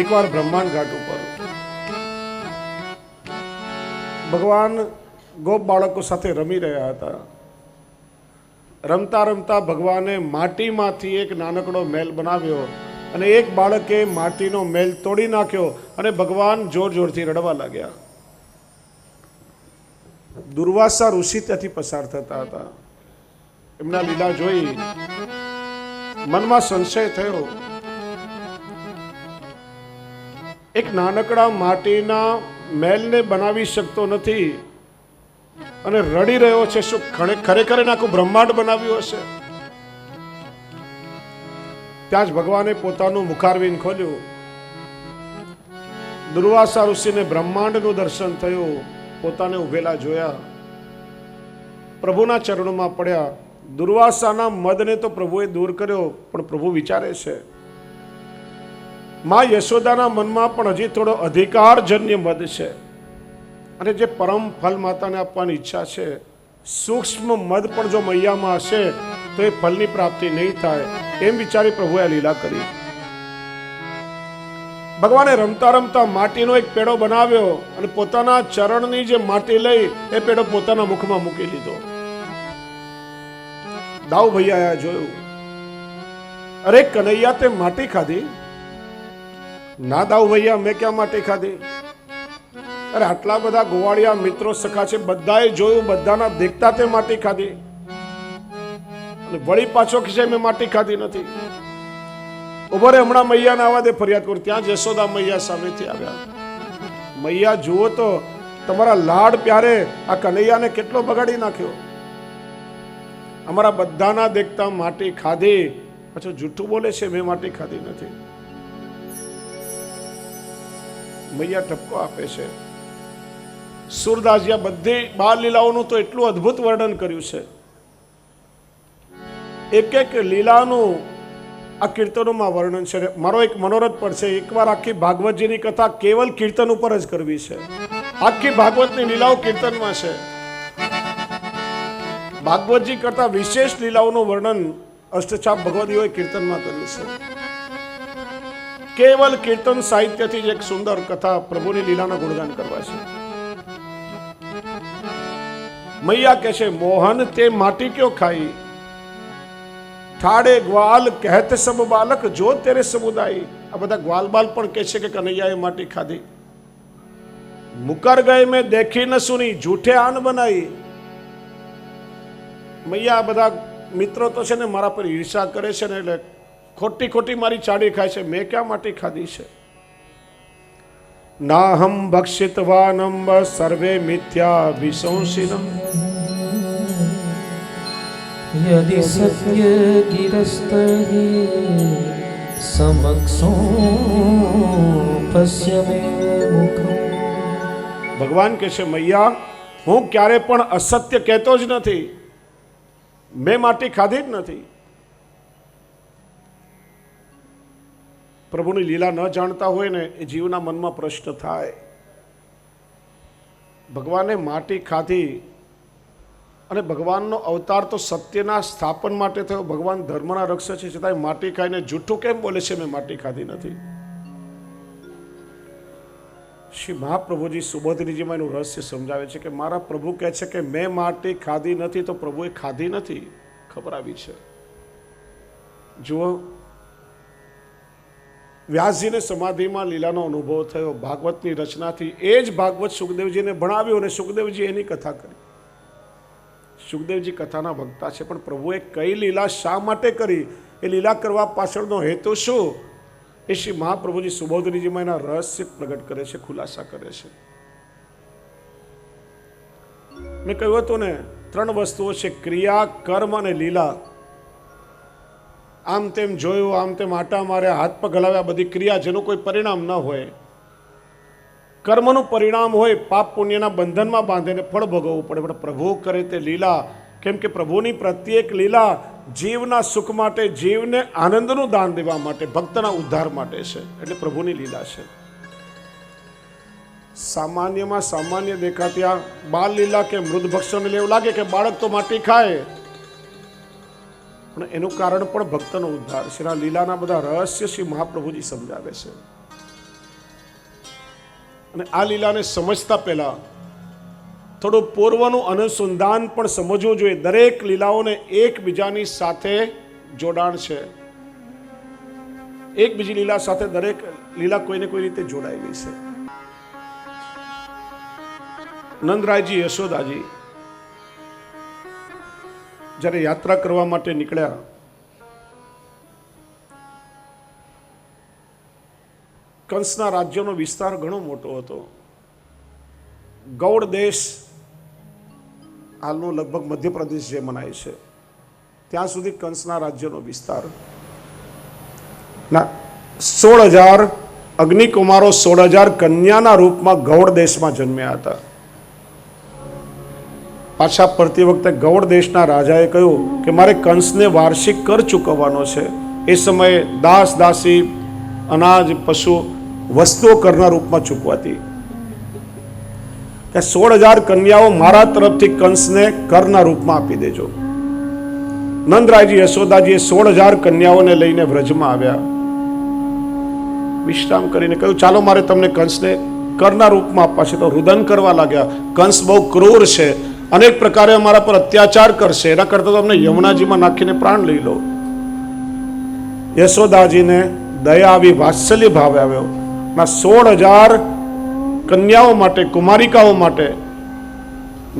એકવાર બ્રહ્માંડ ઘાટ ઉપર. ભગવાન ગોપ બાળકો સાથે રમી રહ્યા હતા. રમતા રમતા ભગવાને માટીમાંથી એક નાનકડો મેલ બનાવ્યો અને એક બાળકે માટીનો મેલ તોડી નાખ્યો અને ભગવાન જોર જોરથી રડવા લાગ્યા. દુર્વાસા ઋષિ ત્યાંથી પસાર થતા હતા. એમના લીલા જોઈ મનમાં સંશય થયો. એક નાનકડા માટીના મહેલને બનાવી શકતો નથી અને રડી રહ્યો છે. શું ખરે- ખરેખર એને આખું બ્રહ્માંડ બનાવ્યું હશે? ત્યાં જ ભગવાને પોતાનું મુખારવીન ખોલ્યું. દુર્વાસા ઋષિને બ્રહ્માંડનું દર્શન થયું. પોતાને ઉભેલા જોયા. પ્રભુના ચરણોમાં પડ્યા. દુર્વાસાના મદને તો પ્રભુએ દૂર કર્યો, પણ પ્રભુ વિચારે છે. માં યશોદાના મનમાં પણ હજી થોડો અધિકારજન્ય મદ છે. અને જે પરમ ફલ માતાને આપવાની ઈચ્છા છે, સૂક્ષ્મ મદ પણ જો મૈયામાં હશે, તો એ ફલની પ્રાપ્તિ નહીં થાય એમ વિચારી પ્રભુએ લીલા કરી. ભગવાને રમતા રમતા માટીનો એક પેડો બનાવ્યો અને પોતાના ચરણની જે માટી લઈ એ પેડો પોતાના મુખમાં મૂકી લીધો. દાઉ ભૈયા જોયું. અરે કનૈયા, તે માટી ખાધી? ના દાવ ભૈયા, મેં ક્યાં માટી ખાધી? અરે આટલા બધા ગોવાળિયા મિત્રો સખા છે, બધાએ જોયું, બધાના દેખતા તે માટી ખાધી. અને વળી પાછો ખિસે મેં માટી ખાધી નથી. ઊભો રે હમણાં મૈયાને આવા દે ફરિયાદ કરું. ત્યાં જશોદા મૈયા સામેથી આવ્યા. મૈયા, જુઓ તો, તમારા લાડ પ્યારે આ કનૈયાને કેટલો બગાડી નાખ્યો. અમારા બધાના દેખતા માટી ખાધી. પાછું જૂઠું બોલે છે, મેં માટી ખાધી નથી. મૈયા ઠપકો આપે છે. સુરદાસજી આ બધી બાળ લીલાઓનું તો એટલું અદ્ભુત વર્ણન કર્યું છે. એક એક લીલાનું આ કીર્તનોમાં વર્ણન છે. મારો એક મનોરથ પણ છે. એકવાર આખી ભાગવતજીની કથા કેવલ કીર્તન ઉપર જ કરવી છે. આખી ભાગવતની લીલાઓ કીર્તનમાં છે. ભાગવતજી કરતા વિશેષ લીલાઓનું વર્ણન અષ્ટછાપ ભગવદીઓએ કીર્તનમાં કર્યું છે. કેવલ કીર્તન સાહિત્યથી જ એક સુંદર કથા પ્રભુની લીલાના ગુણગાન કરવા છે. મૈયા કે છે, મોહન, તે માટી ક્યો ખાઈ? ઠાડે ગ્વાલ કહેત સબ બાલક, જો તેરે સમુદાય. આ બધા ગ્વાલ બાલ પણ કહે છે કે કનૈયાએ માટી ખાધી. મુકર ગઈ મેં દેખી ન સુની, જૂઠે આન બનાવી મૈયા બધા મિત્રો તો છે ને મારા પર ઈર્ષા કરે છે ને એટલે ખોટી ખોટી મારી ચાડી ખાય છે. મેં ક્યાં માટી ખાધી છે? નાહમ ભક્ષિતવાનમ સર્વે મિથ્યા વિશંસિનમ યદિ સત્ય ગિરસ્ત સમક્ષો પશ્ય મે ભગવાન કહે છે મૈયા હું ક્યારે પણ અસત્ય કહેતો જ નથી. મેં માટી ખાધી જ નથી. પ્રભુની લીલા ન જાણતા હોય ને એ જીવના મનમાં પ્રશ્ન થાય. ભગવાને માટી ખાધી અને ભગવાનનો અવતાર તો સત્યના સ્થાપન માટે થયો. ભગવાન ધર્મના રક્ષક છે, છતાંય માટી ખાઈને જૂઠું કેમ બોલે છે? મેં માટી ખાધી નથી. શ્રી મહાપ્રભુજી સુબોધનીજીમાં એનું રહસ્ય સમજાવે છે કે મારા પ્રભુ કહે છે કે મેં માટી ખાધી નથી તો પ્રભુએ ખાધી નથી. ખબર આવી છે. જુઓ વ્યાસજીને સમાધિમાં લીલાનો અનુભવ થયો. ભાગવતની રચનાથી એ જ ભાગવત સુખદેવજીને ભણાવ્યું અને સુખદેવજી એની કથા કરી. સુખદેવજી કથાના ભક્તા છે, પણ પ્રભુએ કઈ લીલા શા માટે કરી? એ લીલા કરવા પાછળનો હેતુ શું? એ શ્રી મહાપ્રભુજી સુબોધનીજીમાં એના રહસ્ય પ્રગટ કરે છે, ખુલાસા કરે છે. મેં કહ્યું હતું ને, ત્રણ વસ્તુઓ છે, ક્રિયા, કર્મ અને લીલા. આમ તેમ જોયું, આમ તેમ આટા માર્યા, હાથ પગ હલાવ્યા, બધી ક્રિયા જેનું કોઈ પરિણામ ન હોય. કર્મનું પરિણામ હોય, પાપ પુણ્યના બંધનમાં બાંધીને ફળ ભોગવવું પડે. પણ પ્રભુ કરે તે લીલા. કેમ કે પ્રભુની પ્રત્યેક લીલા જીવના સુખ માટે, જીવને આનંદનું દાન દેવા માટે, ભક્તના ઉદ્ધાર માટે છે. એટલે પ્રભુની લીલા છે. સામાન્યમાં સામાન્ય દેખાતી આ બાલ લીલા કે મૃદ ભક્ષણ એવું લાગે કે બાળક તો માટી ખાય. પણ એનું કારણ પણ ભક્તનો ઉદ્ધાર. આ લીલાના બધા રહસ્ય શ્રી મહાપ્રભુજી સમજાવે છે. અને આ લીલાને સમજતા પહેલા થોડું પૂર્વનું અનુસંધાન પણ સમજવું જોઈએ. દરેક લીલાઓને એકબીજાની સાથે જોડાણ છે. એક બીજી લીલા સાથે દરેક લીલા કોઈને કોઈ રીતે જોડાયેલી છે. નંદરાયજી, યશોદાજી જ્યારે યાત્રા કરવા માટે નીકળ્યા, કંસના રાજ્યનો વિસ્તાર ઘણો મોટો હતો. ગૌડ દેશ હાલનું લગભગ મધ્યપ્રદેશ જે મનાય છે, ત્યાં સુધી કંસના રાજ્યનો વિસ્તાર. ના, સોળ હજાર અગ્નિકુમારો સોળ હજાર કન્યાના રૂપમાં ગૌડ દેશમાં જન્મ્યા હતા. પાછા ફરતી વખતે ગૌડ દેશના રાજાએ કહ્યું કે મારે કંસને વાર્ષિક કર ચૂકવવાનો છે. એ સમયે દાસ, દાસી, અનાજ, પશુ વસ્તુઓ કરના રૂપમાં ચૂકવાતી. કે સોળ હજાર કન્યાઓ મારા તરફથી કંસને કરના રૂપમાં આપી દેજો. નંદરાયજી યશોદાજીએ સોળ હજાર કન્યાઓને લઈને વ્રજમાં આવ્યા. વિશ્રામ કરીને કહ્યું, ચાલો, મારે તમને કંસને કરના રૂપમાં આપવા છે. તો રુદન કરવા લાગ્યા. કંસ બહુ ક્રૂર છે. અનેક પ્રકારે અમારા પર અત્યાચાર કરશે. એના કરતાં તો અમને યમુનાજીમાં નાખીને પ્રાણ લઈ લો. યશોદાજીને દયા આવી વાત્સલ્ય ભાવ આવ્યો. ના, સોળ હજાર કન્યાઓ માટે, કુમારિકાઓ માટે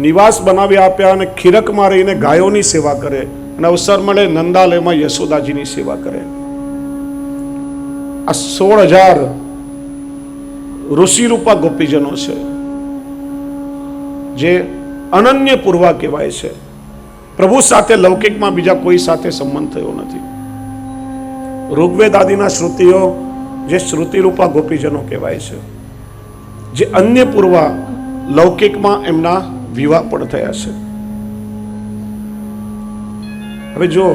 નિવાસ બનાવી આપ્યા અને ખીરકમાં રહીને ગાયોની સેવા કરે અને અવસર મળે નંદાલયમાં યશોદાજીની સેવા કરે. આ સોળ હજાર ઋષિરૂપા ગોપીજનો છે, જે અનન્ય પૂર્વા કહેવાય છે. પ્રભુ સાથે લૌકિકમાં બીજા કોઈ સાથે સંબંધ થયો નથી. ઋગ્વેદ આદિના શ્રુતિઓ જે શ્રુતિરૂપા ગોપીજનો કહેવાય છે, જે અન્ય પૂર્વા લૌકિકમાં એમના વિવાહ પણ થયા છે. હવે જો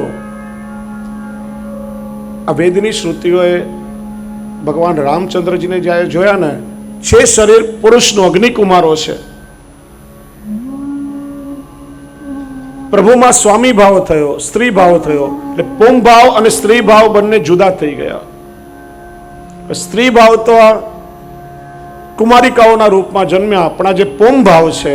આ વેદની શ્રુતિઓએ ભગવાન રામચંદ્રજીને જ્યારે જોયા ને, છે શરીર પુરુષનો અગ્નિકુમારો છે. પ્રભુમાં સ્વામી ભાવ થયો, સ્ત્રી ભાવ થયો, એટલે પુંગ ભાવ અને સ્ત્રી ભાવ બંને જુદા થઈ ગયા. સ્ત્રી ભાવ તો આ કુમારિકાઓના રૂપમાં જન્મ્યા. આપણા જે પુંગ ભાવ છે,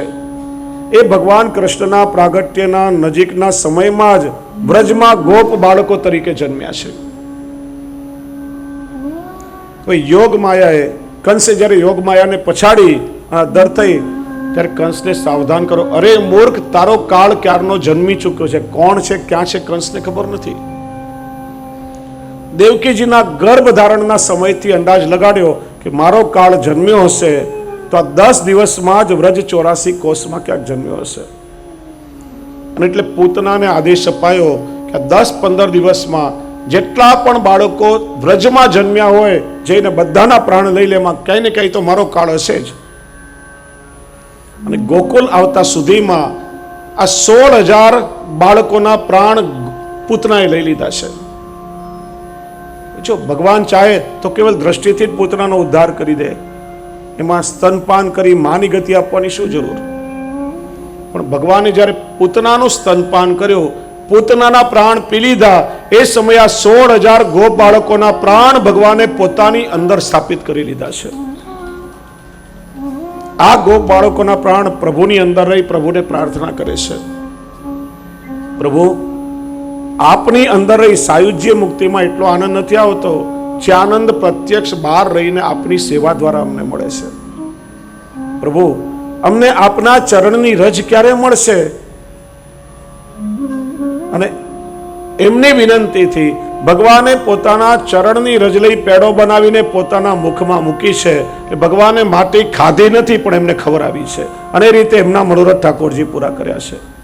એ ભગવાન કૃષ્ણના પ્રાગટ્યના નજીકના સમયમાં જ વ્રજમાં ગોપ બાળકો તરીકે જન્મ્યા છે. તો યોગ માયાએ કંસે જ્યારે યોગ માયાને પછાડી, આ દર થઈ ત્યારે કંસને સાવધાન કરો. અરે મૂર્ખ, તારો કાળ ક્યારનો જન્મી ચૂક્યો છે? કોણ છે? ક્યાં છે? કંસને ખબર નથી. દેવકીજીના ગર્ભ ધારણના સમયથી અંદાજ લગાડ્યો કે મારો કાળ જન્મ્યો હશે તો આ દસ દિવસમાં જ વ્રજ ચોરાસી કોષમાં ક્યાંક જન્મ્યો હશે. અને એટલે પૂતનાને આદેશ અપાયો કે દસ પંદર દિવસમાં જેટલા પણ બાળકો વ્રજમાં જન્મ્યા હોય, જઈને બધાના પ્રાણ લઈ લેમાં કંઈ ને કંઈ તો મારો કાળ હશે જ. અને ગોકુલ આવતા સુધીમાં આ સોળ હજાર બાળકોના પ્રાણ પૂતનાએ લઈ લીધા છે. જો ભગવાન ચાહે તો કેવલ દ્રષ્ટિથી જ પૂતનાનો ઉદ્ધાર કરી દે. એમાં સ્તનપાન કરી માની ગતિ આપવાની શું જરૂર? પણ ભગવાને જ્યારે પૂતનાનું સ્તનપાન કર્યું, પૂતનાના પ્રાણ પી લીધા, એ સમયે આ સોળ હજાર ગોપ બાળકોના પ્રાણ ભગવાને પોતાની અંદર સ્થાપિત કરી લીધા છે. આ ગોપ બાળકોના પ્રાણ પ્રભુની અંદર રહી, પ્રભુને પ્રાર્થના કરે છે. પ્રભુ, આપની અંદર રહી સાયુજ્ય મુક્તિમાં એટલો આનંદ નથી આવતો જે આનંદ પ્રત્યક્ષ બહાર રહીને આપની સેવા દ્વારા અમને મળે છે. પ્રભુ, અમને આપના ચરણની રજ ક્યારે મળશે? અને એમની વિનંતીથી ભગવાને પોતાના ચરણની રજલઈ પેડો બનાવીને પોતાના મુખમાં મૂકી છે. કે ભગવાને માટી ખાધી નથી, પણ એમને ખબર આવી છે. અને એ રીતે એમના મનોરથ ઠાકોરજી પૂરા કર્યા છે.